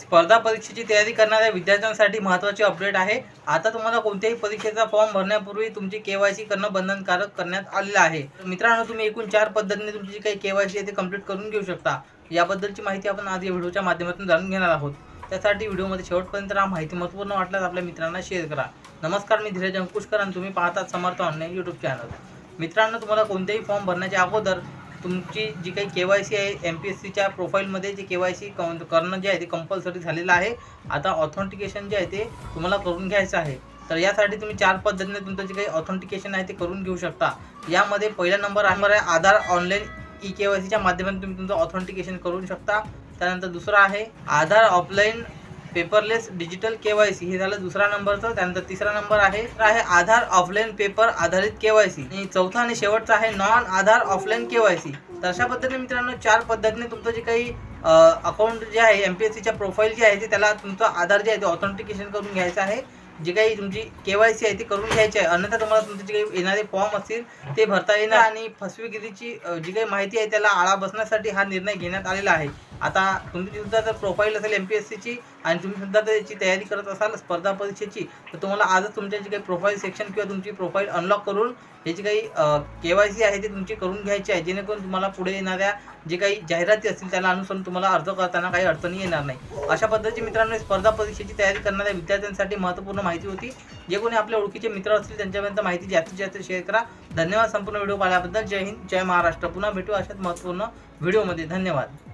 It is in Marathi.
स्पर्धा परीक्षेची तयारी करणाऱ्या विद्यार्थ्यांसाठी महत्त्वाचे अपडेट आहे. आता तुम्हाला कोणत्याही परीक्षेचा फॉर्म भरण्यापूर्वी तुमची केवायसी करणं बंधनकारक करण्यात आलेलं आहे. मित्रांनो तुम्ही एकूण चार पद्धतीने तुमची जी काही केवायसी आहे ते कंप्लीट करून घेऊ शकता. याबद्दलची माहिती आपण आज या व्हिडिओच्या माध्यमातून जाणून घेणार आहोत. त्यासाठी व्हिडिओमध्ये शेवटपर्यंत हा माहिती महत्त्वपूर्ण वाटल्यास आपल्या मित्रांना शेअर करा. नमस्कार मी धीरज अंकुशकर आणि तुम्ही पाहतात समर्थ ऑनलाईन यूट्यूब चॅनल मित्रांनो तुम्हाला कोणतेही फॉर्म भरण्याच्या अगोदर तुमची जी काही के वाय सी आहे एम पी एस सीच्या प्रोफाईलमध्ये जे के वाय सी करणं जे आहे ते कंपल्सरी झालेलं आहे. आता ऑथेंटिकेशन जे आहे ते तुम्हाला करून घ्यायचं आहे. तर यासाठी तुम्ही चार पद्धतीने तुमचं जे काही ऑथेंटिकेशन आहे ते करून घेऊ शकता. यामध्ये पहिला नंबर आहे Aadhaar online E K Y सीच्या माध्यमातून तुम्ही तुमचं ऑथेंटिकेशन करू शकता. त्यानंतर दुसरा आहे Aadhaar offline paperless digital K Y C हे झालं दुसरा नंबरचं. त्यानंतर तिसरा नंबर आहे तर आहे आधार ऑफलाईन पेपर आधारित के वाय आणि चौथा आणि शेवटचा आहे non Aadhaar offline K Y C तर अशा पद्धतीने मित्रांनो चार पद्धतीने तुमचं जे काही अकाउंट जे आहे एम पी एस सीच्या प्रोफाईल जे आहे ते त्याला तुमचं आधार जे आहे ते ऑथेंटिकेशन करून घ्यायचं आहे. जे काही तुमची के वाय सी आहे ती करून घ्यायची आहे. अन्यथा तुम्हाला तुमचे जे काही येणारे फॉर्म असतील ते भरता येणार आणि फसवेगिरीची जी काही माहिती आहे त्याला आळा बसण्यासाठी हा निर्णय घेण्यात आलेला आहे. आता तुम्ही सुद्धा जर प्रोफाईल असेल एम पी एस सीची आणि तुम्ही सुद्धा जर याची तयारी करत असाल स्पर्धा परीक्षेची तर तुम्हाला आजच तुमच्या जी काही प्रोफाईल सेक्शन किंवा तुमची प्रोफाईल अनलॉक करून याची काही के वाय सी आहे ती तुमची करून घ्यायची आहे जेणेकरून तुम्हाला पुढे येणाऱ्या जे काही जाहिराती असतील त्याला अनुसरून तुम्हाला अर्ज करताना काही अडचणी येणार नाही. अशा पद्धतीची मित्रांनो स्पर्धा परीक्षेची तयारी करणाऱ्या विद्यार्थ्यांसाठी महत्त्वपूर्ण माहिती होती. जे कोणी आपल्या ओळखीचे मित्र असतील त्यांच्यापर्यंत माहिती जास्तीत जास्त शेअर करा. धन्यवाद संपूर्ण व्हिडिओ पाहिल्याबद्दल. जय हिंद जय महाराष्ट्र. पुन्हा भेटू अशाच महत्त्वपूर्ण व्हिडिओमध्ये. धन्यवाद.